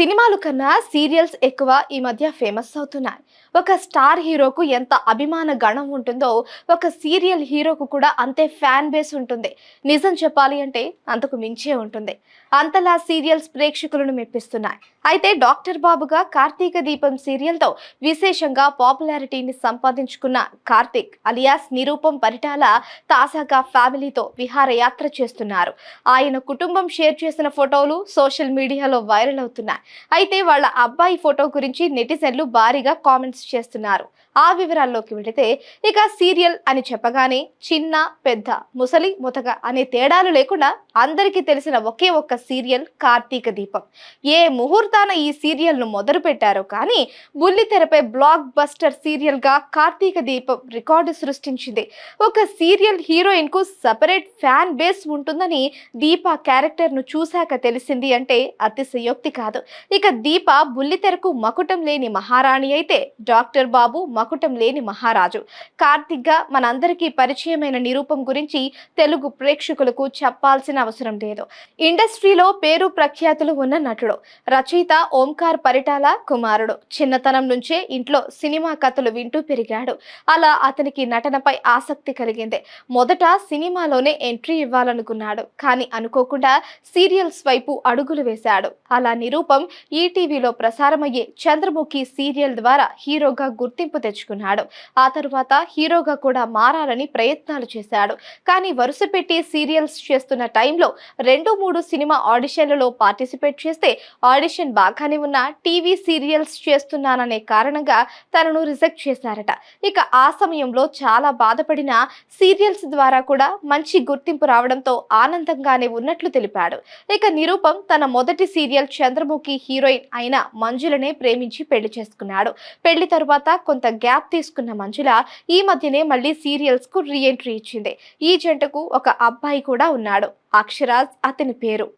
సినిమాలు కన్నా సీరియల్స్ ఎక్కువ ఈ మధ్య ఫేమస్ అవుతున్నాయి. ఒక స్టార్ హీరోకు ఎంత అభిమాన గణం ఉంటుందో ఒక సీరియల్ హీరోకు కూడా అంతే ఫ్యాన్ బేస్ ఉంటుంది. నిజం చెప్పాలి అంటే అంతకు మించే ఉంటుంది. అంతలా సీరియల్స్ ప్రేక్షకులను మెప్పిస్తున్నాయి. అయితే డాక్టర్ బాబుగా కార్తీక దీపం సీరియల్తో విశేషంగా పాపులారిటీని సంపాదించుకున్న కార్తీక్ అలియాస్ నిరూపం పరిటాల తాజాగా ఫ్యామిలీతో విహారయాత్ర చేస్తున్నారు. ఆయన కుటుంబం షేర్ చేసిన ఫోటోలు సోషల్ మీడియాలో వైరల్ అవుతున్నాయి. అయితే వాళ్ళ అబ్బాయి ఫోటో గురించి నెటిజన్లు భారీగా కామెంట్స్ చేస్తున్నారు. ఆ వివరాల్లోకి వెళితే ఇక సీరియల్ అని చెప్పగానే చిన్న పెద్ద ముసలి ముతక అనే తేడాలు లేకుండా అందరికీ తెలిసిన ఒకే ఒక్క సీరియల్ కార్తీక దీపం. ఏ ముహూర్తాన ఈ సీరియల్ను మొదలు పెట్టారో కానీ బుల్లితెరపై బ్లాక్ బస్టర్ సీరియల్గా కార్తీక దీపం రికార్డు సృష్టించింది. ఒక సీరియల్ హీరోయిన్కు సపరేట్ ఫ్యాన్ బేస్ ఉంటుందని దీప క్యారెక్టర్ను చూశాక తెలిసింది అంటే అతిశయోక్తి కాదు. ఇక దీప బుల్లితెరకు మకుటం లేని మహారాణి అయితే డాక్టర్ బాబు మకుటం లేని మహారాజు. కార్తిక్గా మనందరికీ పరిచయమైన నిరూపం గురించి తెలుగు ప్రేక్షకులకు చెప్పాల్సిన అవసరం లేదు. ఇండస్ట్రీలో పేరు ప్రఖ్యాతులు ఉన్న నటుడు రచయిత ఓంకార్ పరిటాల కుమారుడు. చిన్నతనం నుంచే ఇంట్లో సినిమా కథలు వింటూ పెరిగాడు. అలా అతనికి నటనపై ఆసక్తి కలిగింది. మొదట సినిమాలోనే ఎంట్రీ ఇవ్వాలనుకున్నాడు. కానీ అనుకోకుండా సీరియల్స్ వైపు అడుగులు వేశాడు. అలా నిరూపం ఈటీవీలో ప్రసారమయ్యే చంద్రముఖి సీరియల్ ద్వారా హీరోగా గుర్తింపు తెచ్చుకున్నాడు. ఆ తర్వాత హీరోగా కూడా మారాలని ప్రయత్నాలు చేశాడు. కానీ వరుస పెట్టి సీరియల్స్ చేస్తున్న టైంలో రెండు మూడు సినిమా ఆడిషన్లలో పార్టిసిపేట్ చేస్తే ఆడిషన్ బాగానే ఉన్న టీవీ సీరియల్స్ చేస్తున్నాననే కారణంగా తనను రిజెక్ట్ చేశారట. ఇక ఆ సమయంలో చాలా బాధపడిన సీరియల్స్ ద్వారా కూడా మంచి గుర్తింపు రావడంతో ఆనందంగానే ఉన్నట్లు తెలిపాడు. ఇక నిరూపం తన మొదటి సీరియల్ చంద్రముఖి హీరోయిన్ అయిన మంజులనే ప్రేమించి పెళ్ళి చేసుకున్నాడు. పెళ్ళి తరువాత కొంత గ్యాప్ తీసుకున్న మంజుల ఈ మధ్యనే మళ్ళీ సీరియల్స్కు రీ ఎంట్రీ ఇచ్చింది. ఈ జంటకు ఒక అబ్బాయి కూడా ఉన్నాడు. అక్షరాజ్ అతని పేరు.